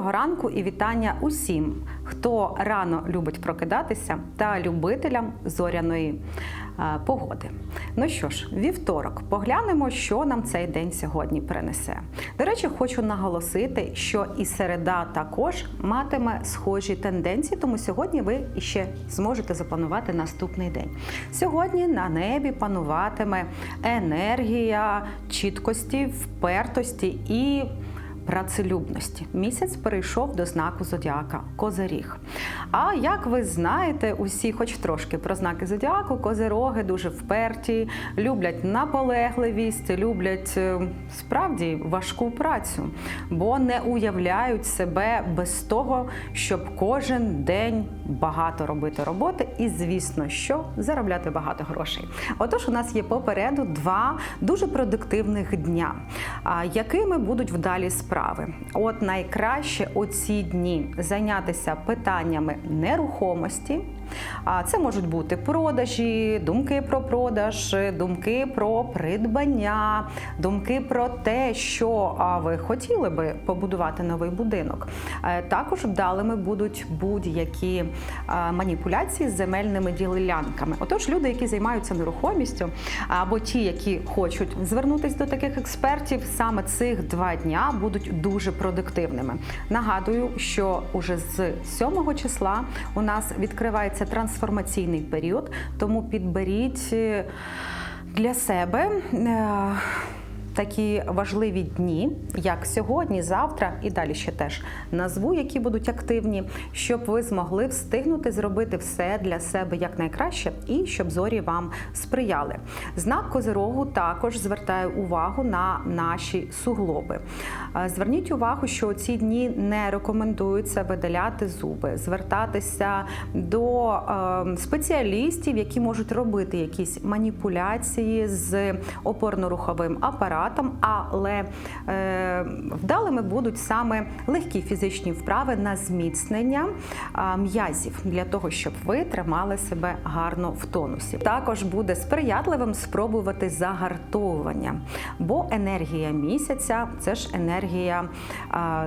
Доброго ранку і вітання усім, хто рано любить прокидатися та любителям зоряної е, погоди. Ну що ж, вівторок, поглянемо, що нам цей день сьогодні принесе. До речі, хочу наголосити, що і середа також матиме схожі тенденції, тому сьогодні ви іще зможете запланувати наступний день. Сьогодні на небі пануватиме енергія чіткості, впертості і працелюбності. Місяць перейшов до знаку зодіака Козиріг. А як ви знаєте, усі, хоч трошки про знаки зодіаку, козироги дуже вперті, люблять наполегливість, люблять е, справді важку працю, бо не уявляють себе без того, щоб кожен день багато робити роботи і, звісно, що заробляти багато грошей. Отож, у нас є попереду два дуже продуктивних дня, якими будуть вдалі справи. От найкраще у ці дні зайнятися питаннями нерухомості. А це можуть бути продажі, думки про продаж, думки про придбання, думки про те, що ви хотіли би побудувати новий будинок. Е, Також вдалими будуть будь-які маніпуляції з земельними ділянками. Отож, люди, які займаються нерухомістю, або ті, які хочуть звернутися до таких експертів, саме цих два дня будуть дуже продуктивними. Нагадую, що уже з 7 числа у нас відкривається трансформаційний період, тому підберіть е, для себе. Такі важливі дні, як сьогодні, завтра і далі ще теж назву, які будуть активні, щоб ви змогли встигнути зробити все для себе якнайкраще і щоб зорі вам сприяли. Знак Козирогу також звертає увагу на наші суглоби. Е, Зверніть увагу, що ці дні не рекомендується видаляти зуби, звертатися до е, спеціалістів, які можуть робити якісь маніпуляції з опорно-руховим апаратом, але е, вдалими будуть саме легкі фізичні вправи на зміцнення м'язів для того, щоб ви тримали себе гарно в тонусі. Також буде сприятливим спробувати загартовування, бо енергія місяця це ж енергія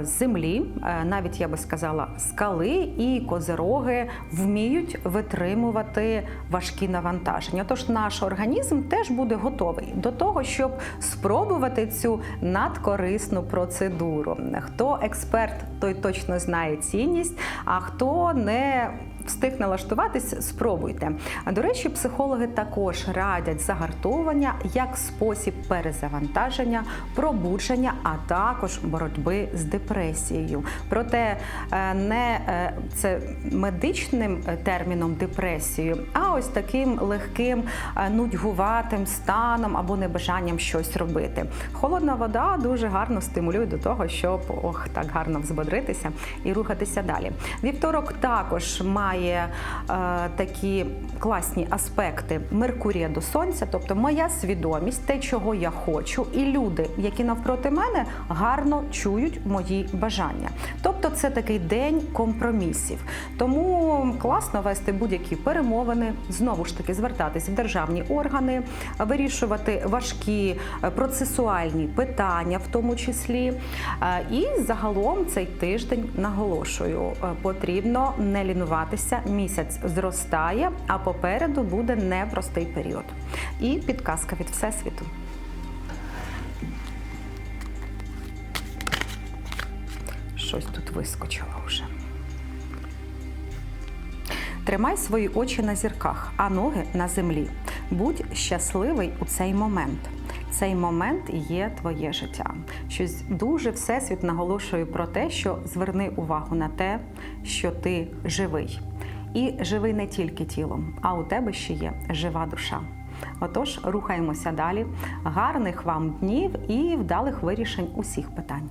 землі, е, навіть я би сказала, скали і козироги вміють витримувати важкі навантаження. Тож наш організм теж буде готовий до того, щоб спробувати цю надкорисну процедуру. Хто експерт, той точно знає цінність, а хто не Встиг налаштуватись, спробуйте. До речі, психологи також радять загартовування як спосіб перезавантаження, пробудження, а також боротьби з депресією. Проте е, не е, це медичним е, терміном депресією, а ось таким легким нудьгуватим станом або небажанням щось робити. Холодна вода дуже гарно стимулює до того, щоб ох так гарно взбодритися і рухатися далі. Вівторок також має е, такі класні аспекти Меркурія до сонця, тобто моя свідомість, те, чого я хочу, і люди, які навпроти мене, гарно чують мої бажання. Тобто, це такий день компромісів. Тому класно вести будь-які перемовини, знову ж таки звертатись в державні органи, вирішувати важкі е, процесуальні питання, в тому числі. Е, І загалом цей тиждень наголошую, потрібно не лінуватися. Місяць зростає, а попереду буде непростий період. І підказка від всесвіту. Щось тут вискочило вже. Тримай свої очі на зірках, а ноги на землі. Будь щасливий у цей момент. Цей момент є твоє життя. Щось дуже всесвіт наголошує про те, що зверни увагу на те, що ти живий. І живий не тільки тілом, а у тебе ще є жива душа. Отож, рухаємося далі. Гарних вам днів і вдалих вирішень усіх питань.